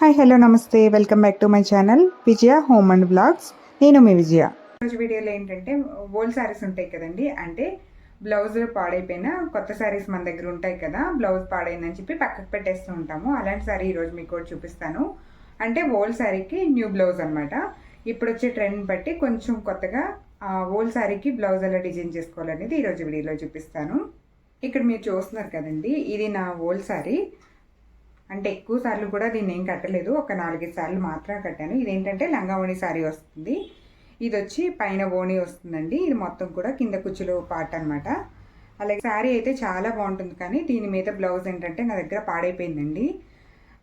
Hi hello నమస్తే. Welcome back to my channel Vijaya home and blogs నేను మీ విజయ. రోజు వీడియోలో ఏంటంటే ఓల్డ్ శారీస్ ఉంటాయి కదండి. అంటే బ్లౌజ్ పాడైపోయిన కొత్త శారీస్ మన దగ్గర ఉంటాయి కదా. బ్లౌజ్ పాడైందని చెప్పి పక్కకు పెట్టేస్తూ ఉంటాము. అలాంటి శారీ ఈరోజు మీకు కూడా చూపిస్తాను. అంటే ఓల్డ్ శారీకి న్యూ బ్లౌజ్ అనమాట ఇప్పుడు వచ్చే ట్రెండ్ బట్టి కొంచెం కొత్తగా ఓల్డ్ శారీకి బ్లౌజ్ ఎలా డిజైన్ చేసుకోవాలనేది ఈరోజు వీడియోలో చూపిస్తాను. ఇక్కడ మీరు చూస్తున్నారు కదండి ఇది నా ఓల్డ్ శారీ అంటే ఎక్కువ సార్లు కూడా దీన్ని ఏం కట్టలేదు. ఒక నాలుగైదు సార్లు మాత్రమే కట్టాను. ఇదేంటంటే లంగా ఓణి సారీ వస్తుంది. ఇది వచ్చి పైన ఓణి వస్తుందండి. ఇది మొత్తం కూడా కింద కుచ్చులు పార్ట్ అనమాట అలాగే శారీ అయితే చాలా బాగుంటుంది కానీ దీని మీద బ్లౌజ్ ఏంటంటే నా దగ్గర పాడైపోయిందండి.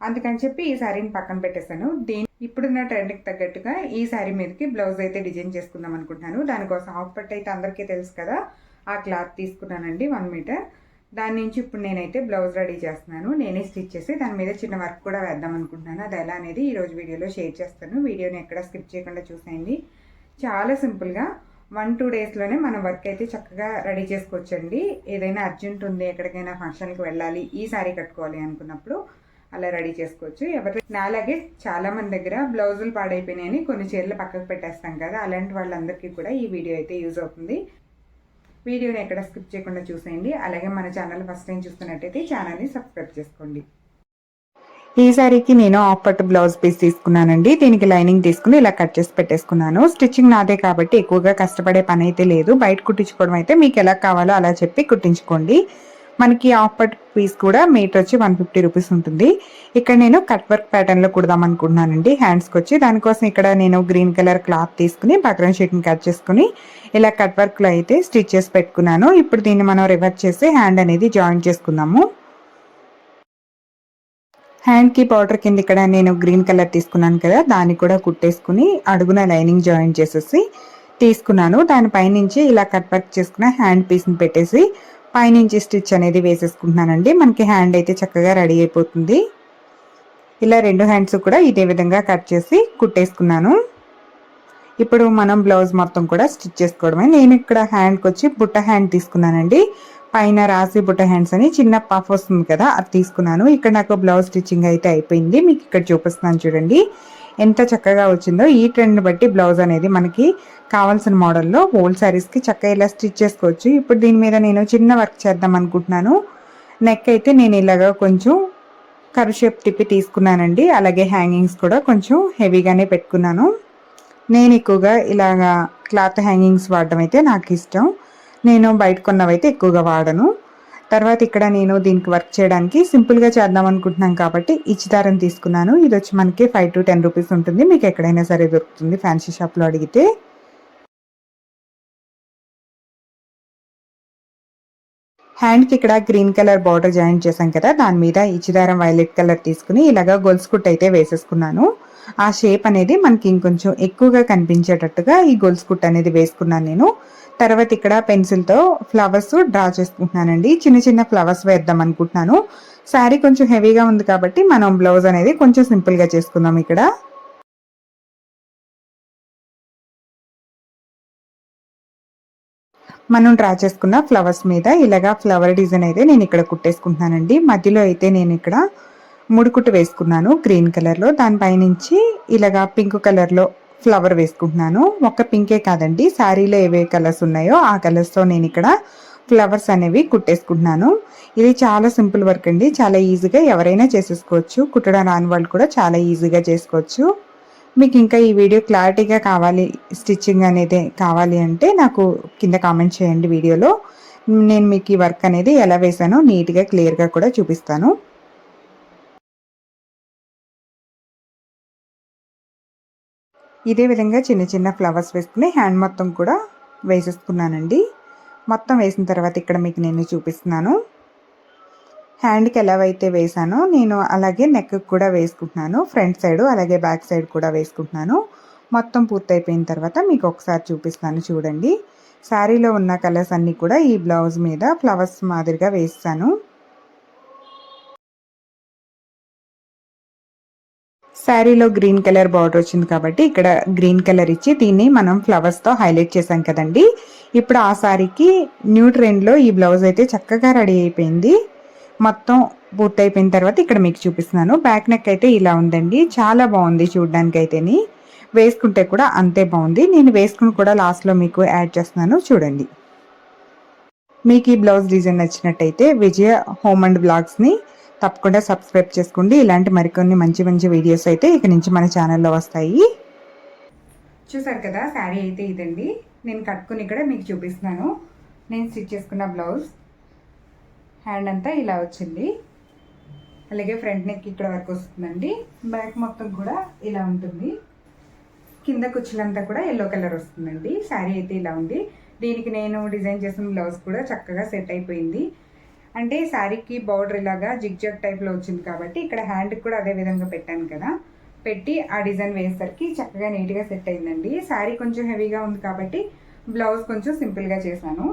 అందుకని చెప్పి ఈ శారీని పక్కన పెట్టేశాను. దీని ఇప్పుడున్న ట్రెండ్కి తగ్గట్టుగా ఈ శారీ మీదకి బ్లౌజ్ అయితే డిజైన్ చేసుకుందాం అనుకుంటున్నాను. దానికోసం హాఫ్ పట్టు అయితే అందరికీ తెలుసు కదా. ఆ క్లాత్ తీసుకున్నానండి వన్ మీటర్. దాని నుంచి ఇప్పుడు నేనైతే బ్లౌజ్ రెడీ చేస్తున్నాను. నేనే స్టిచ్ చేసి దాని మీద చిన్న వర్క్ కూడా వేద్దాం అనుకుంటున్నాను. అది ఎలా అనేది ఈరోజు వీడియోలో షేర్ చేస్తాను. వీడియోని ఎక్కడ స్కిప్ చేయకుండా చూసేయండి. చాలా సింపుల్గా వన్ టూ డేస్లోనే మనం వర్క్ అయితే చక్కగా రెడీ చేసుకోవచ్చండి. ఏదైనా అర్జెంట్ ఉంది ఎక్కడికైనా ఫంక్షన్కి వెళ్ళాలి ఈ సారీ కట్టుకోవాలి అనుకున్నప్పుడు అలా రెడీ చేసుకోవచ్చు. ఎవరి నాలాగే చాలామంది దగ్గర బ్లౌజులు పాడైపోయినాయని కొన్ని చీరలు పక్కకు పెట్టేస్తాం కదా అలాంటి వాళ్ళందరికీ కూడా ఈ వీడియో అయితే యూజ్ అవుతుంది. వీడియోని ఎక్కడ స్కిప్ చేయకుండా చూసేయండి. అలాగే మన ఛానల్ ఫస్ట్ టైం చూస్తున్నట్టయితే ఛానల్ని సబ్స్క్రైబ్ చేసుకోండి. ఈ సారీకి నేను ఆఫ్ పట్టు బ్లౌజ్ పీస్ తీసుకున్నానండి. దీనికి లైనింగ్ తీసుకుని ఇలా కట్ చేసి పెట్టేసుకున్నాను. స్టిచ్చింగ్ నాదే కాబట్టి ఎక్కువగా కష్టపడే పని అయితే లేదు. బయట కుట్టించుకోవడం అయితే మీకు ఎలా కావాలో అలా చెప్పి కుట్టించుకోండి. మనకి ఆఫర్ పీస్ కూడా మీటర్ వచ్చి వన్ ఫిఫ్టీ రూపీస్ ఉంటుంది. ఇక్కడ నేను కట్ వర్క్ ప్యాటర్న్లో కుడదాం అనుకుంటున్నానండి. హ్యాండ్స్కి వచ్చి దానికోసం ఇక్కడ నేను గ్రీన్ కలర్ క్లాత్ తీసుకుని బక్రన్ షీట్ని కట్ చేసుకుని ఇలా కట్ వర్క్లో అయితే స్టిచ్ చేసి పెట్టుకున్నాను. ఇప్పుడు దీన్ని మనం రివర్స్ చేసి హ్యాండ్ అనేది జాయిన్ చేసుకుందాము. హ్యాండ్కి పౌడర్ కింద ఇక్కడ నేను గ్రీన్ కలర్ తీసుకున్నాను కదా దాన్ని కూడా కుట్టేసుకుని అడుగున లైనింగ్ జాయిన్ చేసేసి తీసుకున్నాను. దానిపైనుంచి ఇలా కట్ వర్క్ చేసుకున్న హ్యాండ్ పీస్ని పెట్టేసి పైనుంచి స్టిచ్ అనేది వేసేసుకుంటున్నానండి. మనకి హ్యాండ్ అయితే చక్కగా రెడీ అయిపోతుంది. ఇలా రెండు హ్యాండ్స్ కూడా ఇదే విధంగా కట్ చేసి కుట్టేసుకున్నాను. ఇప్పుడు మనం బ్లౌజ్ మొత్తం కూడా స్టిచ్ చేసుకోవడమే. నేను ఇక్కడ హ్యాండ్కి వచ్చి బుట్ట హ్యాండ్ తీసుకున్నానండి. పైన రాసి బుట్ట హ్యాండ్స్ అని చిన్న పఫ్ వస్తుంది కదా అది తీసుకున్నాను. ఇక్కడ నాకు బ్లౌజ్ స్టిచ్చింగ్ అయితే అయిపోయింది. మీకు ఇక్కడ చూపిస్తున్నాను చూడండి. ఎంత చక్కగా వచ్చిందో ఈ ట్రెండ్ని బట్టి బ్లౌజ్ అనేది మనకి కావాల్సిన మోడల్లో హోల్ శారీస్కి చక్కగా ఇలా స్టిచ్ చేసుకోవచ్చు. ఇప్పుడు దీని మీద నేను చిన్న వర్క్ చేద్దాం అనుకుంటున్నాను. నెక్ అయితే నేను ఇలాగ కొంచెం కరు షేప్ తిప్పి తీసుకున్నానండి. అలాగే హ్యాంగింగ్స్ కూడా కొంచెం హెవీగానే పెట్టుకున్నాను. నేను ఎక్కువగా ఇలాగా క్లాత్ హ్యాంగింగ్స్ వాడడం అయితే నాకు ఇష్టం. నేను బయట కొన్నవైతే ఎక్కువగా వాడను. తర్వాత ఇక్కడ నేను దీనికి వర్క్ చేయడానికి సింపుల్గా చేద్దాం అనుకుంటున్నాను కాబట్టి ఇచ్చిదారం తీసుకున్నాను. ఇది వచ్చి మనకి ఫైవ్ టు టెన్ రూపీస్ ఉంటుంది. మీకు ఎక్కడైనా సరే దొరుకుతుంది ఫ్యాన్సీ షాప్లో అడిగితే. హ్యాండ్కి ఇక్కడ గ్రీన్ కలర్ బార్డర్ జాయిన్ చేశాం కదా దాని మీద ఇచ్చిదారం వైలెట్ కలర్ తీసుకుని ఇలాగా గొలుసు కుట్ అయితే వేసేసుకున్నాను. ఆ షేప్ అనేది మనకి ఇంకొంచెం ఎక్కువగా కనిపించేటట్టుగా ఈ గొలుసు కుట్ అనేది వేసుకున్నాను నేను. తర్వాత ఇక్కడ పెన్సిల్తో ఫ్లవర్స్ డ్రా చేసుకుంటున్నానండి. చిన్న చిన్న ఫ్లవర్స్ వేద్దాం అనుకుంటున్నాను. శారీ కొంచెం హెవీగా ఉంది కాబట్టి మనం బ్లౌజ్ అనేది కొంచెం సింపుల్గా చేసుకుందాం ఇక్కడ. మనం డ్రా చేసుకున్న ఫ్లవర్స్ మీద ఇలాగా ఫ్లవర్ డిజైన్ అయితే నేను ఇక్కడ కుట్టేసుకుంటున్నానండి. మధ్యలో అయితే నేను ఇక్కడ ముడుకుట్టు వేసుకున్నాను గ్రీన్ కలర్లో దానిపైనుంచి ఇలాగా పింక్ కలర్లో ఫ్లవర్ వేసుకుంటున్నాను. ఒక పింకే కాదండి శారీలో ఏవే కలర్స్ ఉన్నాయో ఆ కలర్స్తో నేను ఇక్కడ ఫ్లవర్స్ అనేవి కుట్టేసుకుంటున్నాను. ఇది చాలా సింపుల్ వర్క్ అండి చాలా ఈజీగా ఎవరైనా చేసేసుకోవచ్చు. కుట్టడం రాని వాళ్ళు కూడా చాలా ఈజీగా చేసుకోవచ్చు. మీకు ఇంకా ఈ వీడియో క్లారిటీగా కావాలి స్టిచ్చింగ్ అనేది కావాలి అంటే నాకు కింద కామెంట్ చేయండి వీడియోలో. నేను మీకు ఈ వర్క్ అనేది ఎలా వేసానో నీట్గా క్లియర్గా కూడా చూపిస్తాను. ఇదే విధంగా చిన్న చిన్న ఫ్లవర్స్ వేసుకుని హ్యాండ్ మొత్తం కూడా వేసేసుకున్నానండి. మొత్తం వేసిన తర్వాత ఇక్కడ మీకు నేను చూపిస్తున్నాను. హ్యాండ్కి ఎలావైతే వేసానో నేను అలాగే నెక్ కూడా వేసుకుంటున్నాను. ఫ్రంట్ సైడ్ అలాగే బ్యాక్ సైడ్ కూడా వేసుకుంటున్నాను. మొత్తం పూర్తయిపోయిన తర్వాత మీకు ఒకసారి చూపిస్తాను చూడండి. శారీలో ఉన్న కలర్స్ అన్నీ కూడా ఈ బ్లౌజ్ మీద ఫ్లవర్స్ మాదిరిగా వేస్తాను. శారీలో గ్రీన్ కలర్ బార్డర్ వచ్చింది కాబట్టి ఇక్కడ గ్రీన్ కలర్ ఇచ్చి దీన్ని మనం ఫ్లవర్స్తో హైలైట్ చేసాం కదండి. ఇప్పుడు ఆ శారీకి న్యూ ట్రెండ్లో ఈ బ్లౌజ్ అయితే చక్కగా రెడీ అయిపోయింది. మొత్తం పూర్తయిపోయిన తర్వాత ఇక్కడ మీకు చూపిస్తున్నాను. బ్యాక్ నెక్ అయితే ఇలా ఉందండి. చాలా బాగుంది చూడడానికి అయితేని వేసుకుంటే కూడా అంతే బాగుంది. నేను వేసుకుని కూడా లాస్ట్లో మీకు యాడ్ చేస్తున్నాను. చూడండి. మీకు ఈ బ్లౌజ్ డిజైన్ నచ్చినట్టయితే విజయ హోమ్ అండ్ బ్లాగ్స్ని తప్పకుండా సబ్స్క్రైబ్ చేసుకోండి. ఇలాంటి మరికొన్ని మంచి మంచి వీడియోస్ అయితే ఇక నుంచి మన ఛానల్లో వస్తాయి. చూసారు కదా శారీ అయితే ఇదండి. నేను కట్టుకుని ఇక్కడ మీకు చూపిస్తున్నాను. నేను స్టిచ్ చేసుకున్న బ్లౌజ్ హ్యాండ్ అంతా ఇలా వచ్చింది. అలాగే ఫ్రంట్ నెక్ ఇక్కడ వరకు వస్తుందండి. బ్యాక్ మొత్తం కూడా ఇలా ఉంటుంది. కింద కుచ్చులంతా కూడా ఎల్లో కలర్ వస్తుందండి. శారీ అయితే ఇలా ఉంది. దీనికి నేను డిజైన్ చేసిన బ్లౌజ్ కూడా చక్కగా సెట్ అయిపోయింది. అంటే శారీకి బార్డర్ ఇలాగా జిగ్జాగ్ టైప్లో వచ్చింది కాబట్టి ఇక్కడ హ్యాండ్కి కూడా అదే విధంగా పెట్టాను కదా. పెట్టి ఆ డిజైన్ వేసేసరికి చక్కగా నీట్గా సెట్ అయిందండి. శారీ కొంచెం హెవీగా ఉంది కాబట్టి బ్లౌజ్ కొంచెం సింపుల్గా చేశాను.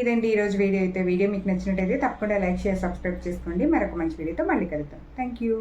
ఇదండి ఈరోజు వీడియో అయితే. వీడియో మీకు నచ్చినట్టయితే తప్పకుండా లైక్ షేర్ సబ్స్క్రైబ్ చేసుకోండి. మరొక మంచి వీడియోతో మళ్ళీ కలుద్దాం. Thank you